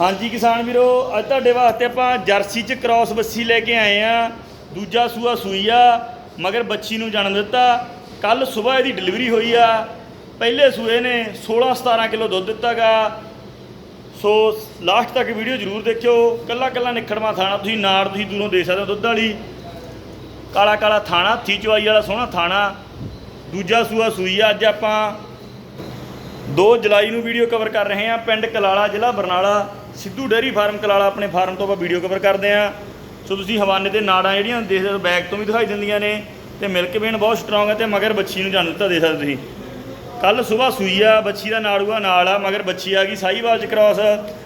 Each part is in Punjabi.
ਹਾਂਜੀ ਕਿਸਾਨ ਵੀਰੋ, ਅੱਜ ਤੁਹਾਡੇ ਵਾਸਤੇ ਆਪਾਂ ਜਰਸੀ ਚ ਕ੍ਰਾਸ ਬੱਸੀ ਲੈ ਕੇ ਆਏ ਆ। ਦੂਜਾ ਸੂਆ ਸੂਈ ਆ, ਮਗਰ ਬੱਚੀ ਨੂੰ ਜਨਮ ਦਿੱਤਾ। ਕੱਲ ਸਵੇਰ ਇਹਦੀ ਡਿਲੀਵਰੀ ਹੋਈ ਆ। ਪਹਿਲੇ ਸੂਏ ਨੇ 16 17 ਕਿਲੋ ਦੁੱਧ ਦਿੱਤਾਗਾ। ਸੋ ਲਾਸਟ ਤੱਕ ਵੀਡੀਓ ਜ਼ਰੂਰ ਦੇਖਿਓ। ਕੱਲਾ ਕੱਲਾ ਨਿਖੜਵਾ ਥਾਣਾ, ਤੁਸੀਂ ਨਾੜ ਤੁਸੀਂ ਦੂਰੋਂ ਦੇਖ ਸਕਦੇ ਹੋ ਦੁੱਧ ਵਾਲੀ। ਕਾਲਾ ਕਾਲਾ ਥਾਣਾ, ਥੀ ਚਵਾਈ ਵਾਲਾ ਸੋਹਣਾ ਥਾਣਾ। ਦੂਜਾ ਸੂਆ ਸੂਈ ਆ, ਅੱਜ ਆਪਾਂ 2 ਜੁਲਾਈ ਨੂੰ ਵੀਡੀਓ ਕਵਰ ਕਰ ਰਹੇ ਹਾਂ ਪਿੰਡ ਕਲਾਲਾ ਜ਼ਿਲ੍ਹਾ ਬਰਨਾਲਾ। ਸਿੱਧੂ ਡੇਅਰੀ ਫਾਰਮ ਕਲਾਲਾ ਆਪਣੇ ਫਾਰਮ ਤੋਂ ਆਪਾਂ ਵੀਡੀਓ ਕਵਰ ਕਰਦੇ ਹਾਂ। ਸੋ ਤੁਸੀਂ ਹਵਾਨੇ ਤੇ ਨਾੜਾਂ ਜਿਹੜੀਆਂ ਦੇਖ ਸਕਦੇ ਬੈਕ ਤੋਂ ਵੀ ਦਿਖਾਈ ਦਿੰਦੀਆਂ ਨੇ ਤੇ ਮਿਲਕ ਵੇਨ ਬਹੁਤ ਸਟਰੋਂਗ ਹੈ ਤੇ ਮਗਰ ਬੱਚੀ ਨੂੰ ਜਨਮ ਦਿੱਤਾ ਦੇ ਸਕਦੇ ਤੁਸੀਂ। ਕੱਲ ਸਵੇਰ ਸੂਈ ਆ, ਬੱਚੀ ਦਾ ਨਾੜੂਆ ਨਾਲ ਆ, ਮਗਰ ਬੱਚੀ ਆ ਗਈ ਸਾਹੀਵਾਲ ਚ ਕ੍ਰਾਸ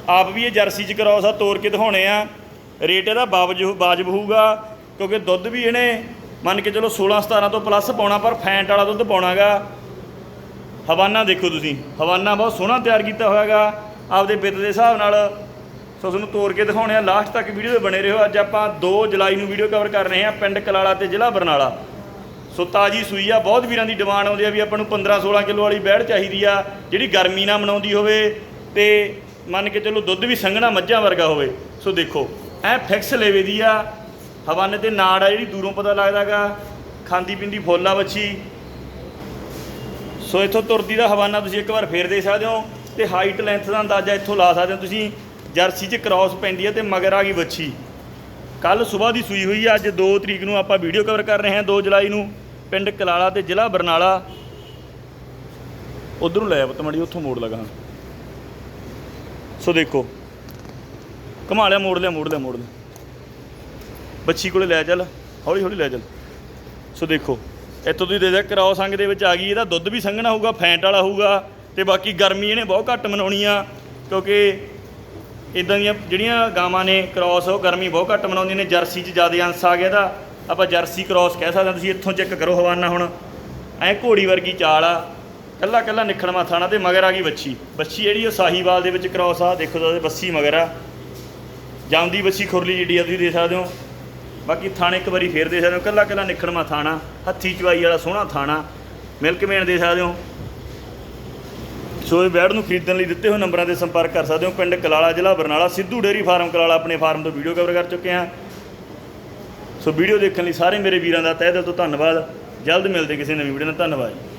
ਆਪ ਵੀ ਇਹ ਜਰਸੀ ਚ ਕ੍ਰਾਸ ਆ ਤੋੜ ਕੇ ਦਿਖਾਉਣੇ ਆ। ਰੇਟ ਇਹਦਾ ਬਾਵਜੂ ਵਾਜਬ ਹੋਊਗਾ, ਕਿਉਂਕਿ ਦੁੱਧ ਵੀ ਇਹਨੇ ਮੰਨ ਕੇ ਚਲੋ 16 17 ਤੋਂ ਪਲੱਸ ਪਾਉਣਾ, ਪਰ ਫੈਂਟ ਵਾਲਾ ਦੁੱਧ ਪਾਉਣਾਗਾ। ਹਵਾਨਾ ਦੇਖੋ ਤੁਸੀਂ, ਹਵਾਨਾ ਬਹੁਤ ਸੋਹਣਾ ਤਿਆਰ ਕੀਤਾ ਹੋਇਆਗਾ। ਆਪਦੇ ਬਿੱਤ ਦੇ ਹਿਸਾਬ ਨਾਲ ਸੋ ਤੁਹਾਨੂੰ ਤੋੜ ਕੇ ਦਿਖਾਉਣੇ ਆ। ਲਾਸਟ ਤੱਕ ਵੀਡੀਓ ਦੇ ਬਣੇ ਰਹੋ। ਅੱਜ ਆਪਾਂ 2 ਜੁਲਾਈ ਨੂੰ ਵੀਡੀਓ ਕਵਰ ਕਰ ਰਹੇ ਹਾਂ ਪਿੰਡ ਕਲਾਲਾ ਤੇ ਜ਼ਿਲ੍ਹਾ ਬਰਨਾਲਾ। ਸੋ ਤਾਜੀ ਸੂਈ ਆ। ਬਹੁਤ ਵੀਰਾਂ ਦੀ ਡਿਮਾਂਡ ਆਉਂਦੀ ਆ ਵੀ ਆਪਾਂ ਨੂੰ 15 16 ਕਿਲੋ ਵਾਲੀ ਬੈੜ ਚਾਹੀਦੀ ਆ, ਜਿਹੜੀ ਗਰਮੀ ਨਾਲ ਮਨਾਉਂਦੀ ਹੋਵੇ ਤੇ ਮੰਨ ਕੇ ਚਲੋ ਦੁੱਧ ਵੀ ਸੰਘਣਾ ਮੱਝਾਂ ਵਰਗਾ ਹੋਵੇ। ਸੋ ਦੇਖੋ, ਐ ਫਿਕਸ ਲੈਵੇ ਦੀ ਆ। ਹਵਾਨੇ ਤੇ ਨਾੜ ਆ ਜਿਹੜੀ ਦੂਰੋਂ ਪਤਾ ਲੱਗਦਾਗਾ ਖਾਂਦੀ ਪਿੰਦੀ ਫੁੱਲ ਆ ਬੱਚੀ ਸੋ ਇੱਥੋਂ ਤੁਰਦੀ ਦਾ ਹਵਾਨਾ ਤੁਸੀਂ ਇੱਕ ਵਾਰ ਫੇਰ ਦੇ ਸਕਦੇ ਹੋ। ਤੇ ਹਾਈਟ ਲੈਂਥ ਦਾ ਅੰਦਾਜ਼ਾ ਇੱਥੋਂ ਲਾ ਸਕਦੇ ਹੋ ਤੁਸੀਂ। ਜਰਸੀ 'ਚ ਕ੍ਰਾਸ ਪੈਂਦੀ ਹੈ ਤੇ ਮਗਰ ਆ ਗਈ ਵੱਛੀ। ਕੱਲ ਸਵੇਰ ਦੀ ਸੂਈ ਹੋਈ ਹੈ ਅੱਜ 2 ਤਰੀਕ ਨੂੰ ਆਪਾਂ ਵੀਡੀਓ ਕਵਰ ਕਰ ਰਹੇ ਹਾਂ 2 ਜੁਲਾਈ ਨੂੰ ਪਿੰਡ ਕਲਾਲਾ ਤੇ ਜ਼ਿਲ੍ਹਾ ਬਰਨਾਲਾ। ਉਧਰੋਂ ਲੈ ਪੁੱਤ ਮੜੀ, ਉੱਥੋਂ ਮੋੜ ਲਗਾ। ਸੋ ਦੇਖੋ, ਘੁਮਾ ਲਿਆ, ਮੋੜ ਲਿਆ ਮੋੜ ਲਿਆ ਮੋੜ ਲਿਆ। ਬੱਚੀ ਕੋਲੇ ਲੈ ਚੱਲ, ਹੌਲੀ ਹੌਲੀ ਲੈ ਚੱਲ। ਸੋ ਦੇਖੋ, ਇੱਥੋਂ ਤੁਸੀਂ ਦੇਖਦੇ ਕਰਾਓ ਸੰਗ ਦੇ ਵਿੱਚ ਆ ਗਈ, ਇਹਦਾ ਦੁੱਧ ਵੀ ਸੰਘਣਾ ਹੋਊਗਾ, ਫੈਂਟ ਵਾਲਾ ਹੋਊਗਾ। ਤੇ ਬਾਕੀ ਗਰਮੀ ਇਹਨੇ ਬਹੁਤ ਘੱਟ ਮਨਾਉਣੀ ਆ, ਕਿਉਂਕਿ ਇਦਾਂ ਦੀਆਂ ਜਿਹੜੀਆਂ ਗਾਵਾਂ ਨੇ ਕ੍ਰਾਸ ਉਹ ਗਰਮੀ ਬਹੁਤ ਘੱਟ ਮਨਾਉਂਦੀਆਂ ਨੇ, ਜਰਸੀ 'ਚ ਜ਼ਿਆਦਾ ਅੰਸ ਆ ਗਿਆ ਇਹਦਾ, ਆਪਾਂ ਜਰਸੀ ਕ੍ਰਾਸ ਕਹਿ ਸਕਦੇ ਹਾਂ, ਤੁਸੀਂ ਇੱਥੋਂ ਚੈੱਕ ਕਰੋ ਹਵਾਨਾ ਹੁਣ, ਐ ਘੋੜੀ ਵਰਗੀ ਚਾਲ ਆ ਕੱਲਾ ਕੱਲਾ ਨਿਖੜਵਾ ਥਾਣਾ ਤੇ ਮਗਰ ਆ ਗਈ ਬੱਚੀ ਬੱਚੀ ਜਿਹੜੀ ਉਹ ਸਾਹੀਵਾਲ ਦੇ ਵਿੱਚ ਕ੍ਰਾਸ ਆ, ਦੇਖੋ ਤਾਂ ਬੱਸੀ ਮਗਰ ਆ, ਜਾਂਦੀ ਬੱਚੀ ਖੁਰਲੀ ਜਿਹੜੀ ਆ, ਤੁਸੀਂ ਦੇਖ ਸਕਦੇ ਹੋ, ਬਾਕੀ ਥਾਣੇ ਇੱਕ ਵਾਰੀ ਫੇਰ ਦੇ ਸਕਦੇ ਹੋ ਕੱਲਾ ਕੱਲਾ ਨਿਖੜਵਾ ਥਾਣਾ ਹੱਥੀ ਚਵਾਈ ਵਾਲਾ ਸੋਹਣਾ ਥਾਣਾ, ਮਿਲਕ ਮੇਨ ਦੇ ਸਕਦੇ ਹੋ ਸੋ ਇਹ ਬੈਡ ਨੂੰ ਖਰੀਦਣ ਲਈ ਦਿੱਤੇ ਹੋਏ ਨੰਬਰਾਂ ਤੇ ਸੰਪਰਕ ਕਰ ਸਕਦੇ ਹੋ। ਪਿੰਡ ਕਲਾਲਾ ਜ਼ਿਲ੍ਹਾ ਬਰਨਾਲਾ, ਸਿੱਧੂ ਡੇਅਰੀ ਫਾਰਮ ਕਲਾਲਾ ਆਪਣੇ ਫਾਰਮ ਤੋਂ ਵੀਡੀਓ ਕਵਰ ਕਰ ਚੁੱਕੇ ਹਾਂ। ਸੋ ਵੀਡੀਓ ਦੇਖਣ ਲਈ ਸਾਰੇ ਮੇਰੇ ਵੀਰਾਂ ਦਾ ਤਹਿ ਦਿਲ ਤੋਂ ਧੰਨਵਾਦ। ਜਲਦ ਮਿਲਦੇ ਕਿਸੇ ਨਵੀਂ ਵੀਡੀਓ ਨਾਲ। ਧੰਨਵਾਦ ਜੀ।